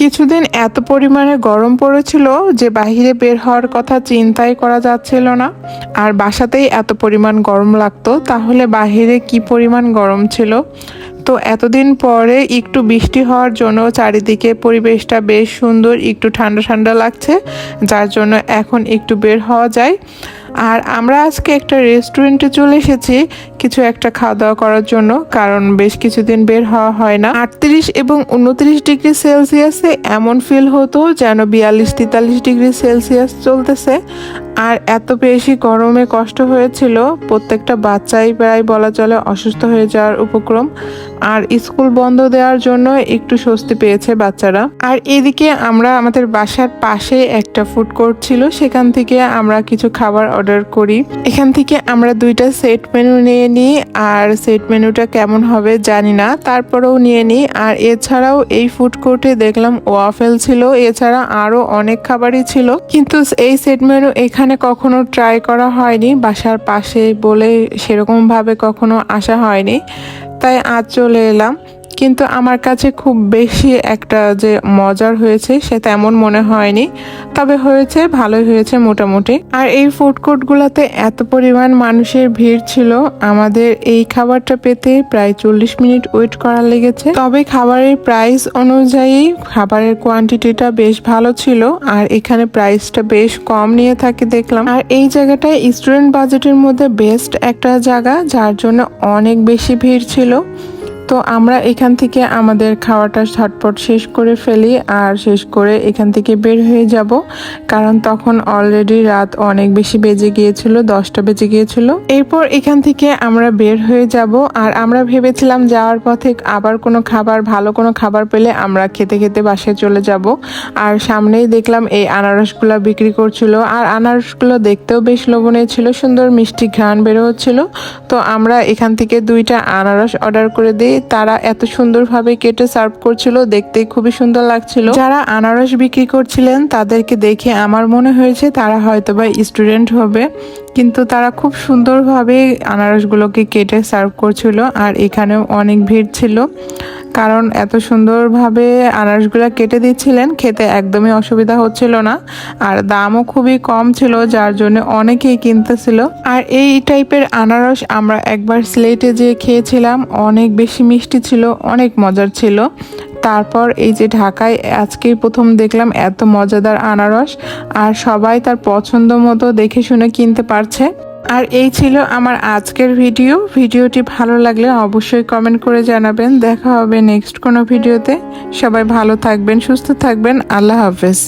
কিছুদিন এত পরিমাণে গরম পড়েছিল যে বাইরে বের হওয়ার কথা চিন্তাই করা যাচ্ছিল না। আর বাসাতেই এত পরিমাণ গরম লাগতো, তাহলে বাইরে কি পরিমাণ গরম ছিল? তো এতদিন পরে একটু বৃষ্টি হওয়ার জন্য চারিদিকে পরিবেশটা বেশ সুন্দর, একটু ঠান্ডা ঠান্ডা লাগছে, যার জন্য এখন একটু বের হওয়া যায়। আর আমরা আজকে একটা রেস্টুরেন্টে চলে এসেছি, কিছু একটা খাওয়া দাওয়া করার জন্য, কারণ বেশ কিছুদিন বের হওয়া হয় না। আটত্রিশ এবং উনত্রিশ ডিগ্রি সেলসিয়াসে এমন ফিল হতো যেন বিয়াল্লিশ তেতাল্লিশ ডিগ্রি সেলসিয়াস চলতেছে। আর এত বেশি গরমে কষ্ট হয়েছিল, প্রত্যেকটা বাচ্চাই প্রায় বলা চলে অসুস্থ হয়ে যাওয়ার উপক্রম। আর স্কুল বন্ধ দেওয়ার জন্য একটু স্বস্তি পেয়েছে বাচ্চারা। আর এদিকে আমরা আমাদের বাসার পাশে একটা ফুড কোর্ট ছিল, সেখান থেকে আমরা কিছু খাবার অর্ডার করি। এখান থেকে আমরা দুইটা সেট মেনু নিয়ে নিই, আর সেট মেনুটা কেমন হবে জানি না। তারপরেও নিয়ে নিই, আর এছাড়াও এই ফুড কোর্টে দেখলাম ওয়াফেল ছিল, এছাড়া আরও অনেক খাবারই ছিল। কিন্তু এই সেট মেনু এখানে কখনো ট্রাই করা হয়নি, বাসার পাশে বলে সেরকমভাবে কখনো আসা হয়নি। তাই আজ চলে এলাম। কিন্তু আমার কাছে খুব বেশি একটা যে মজার হয়েছে সে তেমন মনে হয়নি। তবে হয়েছে, ভালোই হয়েছে মোটামুটি। আর এই ফুড কোর্টগুলোতে এত পরিমাণ মানুষের ভিড় ছিল, আমাদের এই খাবারটা পেতে প্রায় চল্লিশ মিনিট ওয়েট করা লেগেছে। তবে খাবারের প্রাইস অনুযায়ী খাবারের কোয়ান্টিটিটা বেশ ভালো ছিল, আর এখানে প্রাইসটা বেশ কম নিয়ে থাকে দেখলাম। আর এই জায়গাটায় স্টুডেন্ট বাজেটের মধ্যে বেস্ট একটা জায়গা, যার জন্য অনেক বেশি ভিড় ছিল। তো আমরা এখান থেকে আমাদের খাওয়াটা ঝটপট শেষ করে ফেলি আর শেষ করে এখান থেকে বের হয়ে যাব। কারণ তখন অলরেডি রাত অনেক বেশি বেজে গিয়েছিল, দশটা বেজে গিয়েছিল। এরপর এখান থেকে আমরা বের হয়ে যাব আর আমরা ভেবেছিলাম যাওয়ার পথে আবার কোনো খাবার, ভালো কোনো খাবার পেলে আমরা খেতে খেতে বাসায় চলে যাব। আর সামনেই দেখলাম এই আনারসগুলো বিক্রি করছিল আর আনারসগুলো দেখতেও বেশ লোভনীয় ছিল, সুন্দর মিষ্টি ঘ্রাণ বেরো হচ্ছিল তো আমরা এখান থেকে দুইটা আনারস অর্ডার করে দিই তারা এত সুন্দরভাবে কেটে সার্ভ করছিল দেখতে খুবই সুন্দর লাগছিল। যারা আনারস বিক্রি করছিলেন, তাদেরকে দেখে আমার মনে হয়েছে তারা হয়তো বা স্টুডেন্ট হবে। কিন্তু তারা খুব সুন্দরভাবে আনারসগুলোকে কেটে সার্ভ করছিল, আর এখানেও অনেক ভিড় ছিল। কারণ এত সুন্দরভাবে আনারসগুলো কেটে দিচ্ছিলেন, খেতে একদমই অসুবিধা হচ্ছিল না। আর দামও খুবই কম ছিল, যার জন্য অনেকেই কিনতেছিল। আর এই টাইপের আনারস আমরা একবার স্লেটে যেয়ে খেয়েছিলাম, অনেক বেশি মিষ্টি ছিল, অনেক মজার ছিল। তারপর এই যে ঢাকায় আজকেই প্রথম দেখলাম এত মজাদার আনারস, আর সবাই তার পছন্দ মতো দেখে শুনে কিনতে পারছে। আর এই ছিল আমার আজকের ভিডিও। ভিডিওটি ভালো লাগলে অবশ্যই কমেন্ট করে জানাবেন। দেখা হবে নেক্সট কোনো ভিডিওতে। সবাই ভালো থাকবেন, সুস্থ থাকবেন। আল্লাহ হাফেজ।